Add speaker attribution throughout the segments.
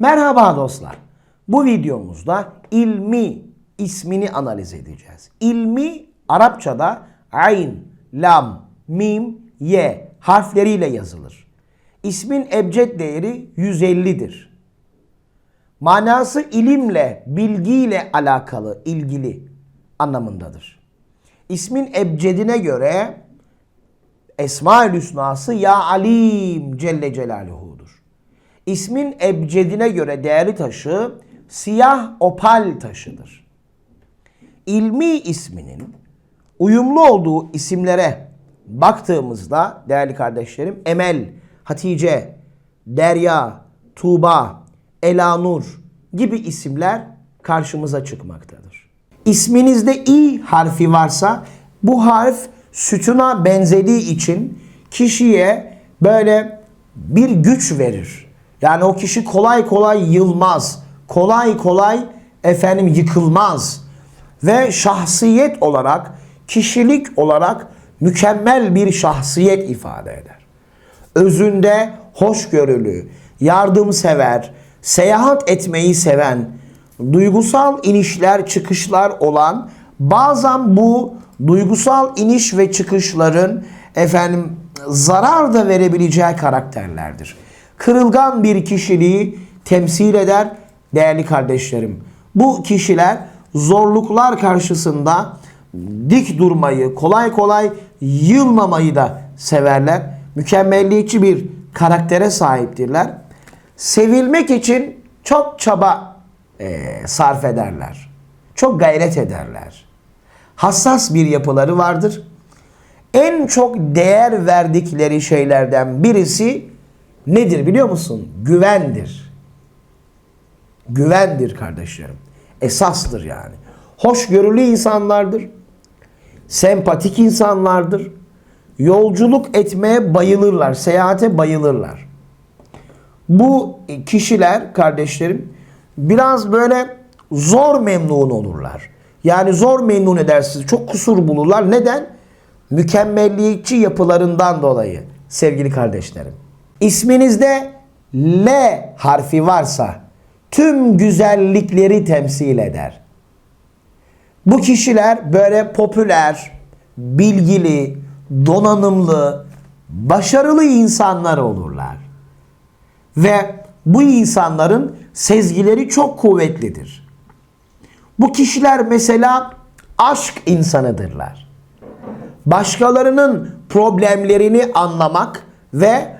Speaker 1: Merhaba dostlar. Bu videomuzda ilmi ismini analiz edeceğiz. İlmi Arapçada ayn, lam, mim, ye harfleriyle yazılır. İsmin ebced değeri 150'dir. Manası ilimle, bilgiyle alakalı, ilgili anlamındadır. İsmin ebcedine göre Esma-ül Hüsnası Ya Alim Celle Celaluhu'dur. İsmin ebcedine göre değerli taşı siyah opal taşıdır. İlmi isminin uyumlu olduğu isimlere baktığımızda değerli kardeşlerim Emel, Hatice, Derya, Tuğba, Elanur gibi isimler karşımıza çıkmaktadır. İsminizde i harfi varsa bu harf sütuna benzediği için kişiye böyle bir güç verir. Yani o kişi kolay kolay yılmaz. Kolay kolay efendim yıkılmaz. Ve şahsiyet olarak, kişilik olarak mükemmel bir şahsiyet ifade eder. Özünde hoşgörülü, yardımsever, seyahat etmeyi seven, duygusal inişler çıkışlar olan bazen bu duygusal iniş ve çıkışların efendim zarar da verebileceği karakterlerdir. Kırılgan bir kişiliği temsil eder değerli kardeşlerim. Bu kişiler zorluklar karşısında dik durmayı, kolay kolay yılmamayı da severler. Mükemmelliyetçi bir karaktere sahiptirler. Sevilmek için çok çaba eee, sarf ederler. Çok gayret ederler. Hassas bir yapıları vardır. En çok değer verdikleri şeylerden birisi nedir biliyor musun? Güvendir. Güvendir kardeşlerim. Esastır yani. Hoşgörülü insanlardır. Sempatik insanlardır. Yolculuk etmeye bayılırlar. Seyahate bayılırlar. Bu kişiler kardeşlerim biraz böyle zor memnun olurlar. Yani zor memnun edersiniz. Çok kusur bulurlar. Neden? Mükemmelliyetçi yapılarından dolayı sevgili kardeşlerim. İsminizde L harfi varsa tüm güzellikleri temsil eder. Bu kişiler böyle popüler, bilgili, donanımlı, başarılı insanlar olurlar. Ve bu insanların sezgileri çok kuvvetlidir. Bu kişiler mesela aşk insanıdırlar. Başkalarının problemlerini anlamak ve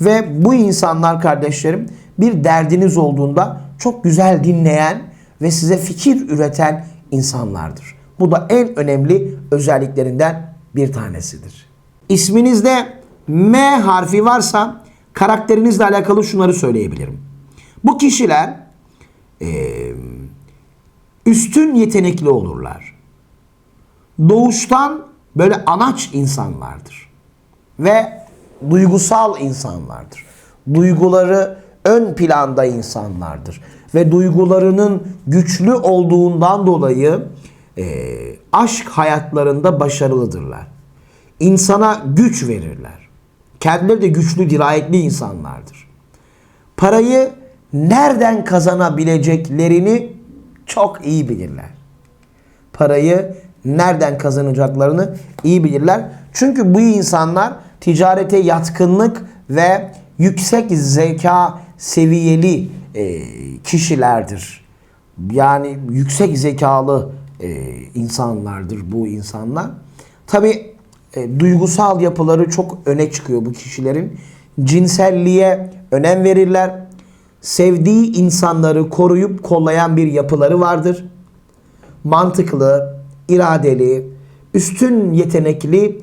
Speaker 1: Ve bu insanlar kardeşlerim bir derdiniz olduğunda çok güzel dinleyen ve size fikir üreten insanlardır. Bu da en önemli özelliklerinden bir tanesidir. İsminizde M harfi varsa karakterinizle alakalı şunları söyleyebilirim. Bu kişiler eee üstün yetenekli olurlar. Doğuştan böyle anaç insanlardır. Ve duygusal insanlardır. Duyguları ön planda insanlardır. Ve duygularının güçlü olduğundan dolayı e, aşk hayatlarında başarılıdırlar. İnsana güç verirler. Kendileri de güçlü, dirayetli insanlardır. Parayı nereden kazanabileceklerini çok iyi bilirler. Parayı nereden kazanacaklarını iyi bilirler. Çünkü bu insanlar ticarete yatkınlık ve yüksek zeka seviyeli e, kişilerdir. Yani yüksek zekalı e, insanlardır bu insanlar. Tabi duygusal yapıları çok öne çıkıyor bu kişilerin. Cinselliğe önem verirler. Sevdiği insanları koruyup kollayan bir yapıları vardır. Mantıklı, iradeli, üstün yetenekli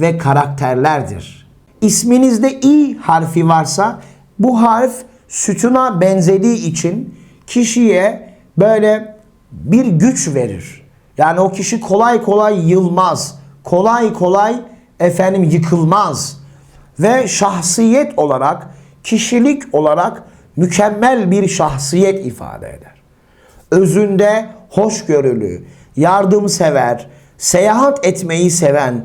Speaker 1: ve karakterlerdir. İsminizde i harfi varsa bu harf sütuna benzediği için kişiye böyle bir güç verir. Yani o kişi kolay kolay yılmaz. Kolay kolay efendim yıkılmaz. Ve şahsiyet olarak, kişilik olarak mükemmel bir şahsiyet ifade eder. Özünde hoşgörülü, yardımsever, seyahat etmeyi seven,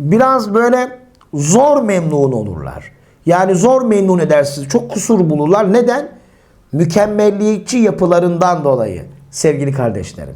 Speaker 1: biraz böyle zor memnun olurlar. Yani zor memnun edersiniz. Çok kusur bulurlar. Neden? Mükemmelliyetçi yapılarından dolayı sevgili kardeşlerim.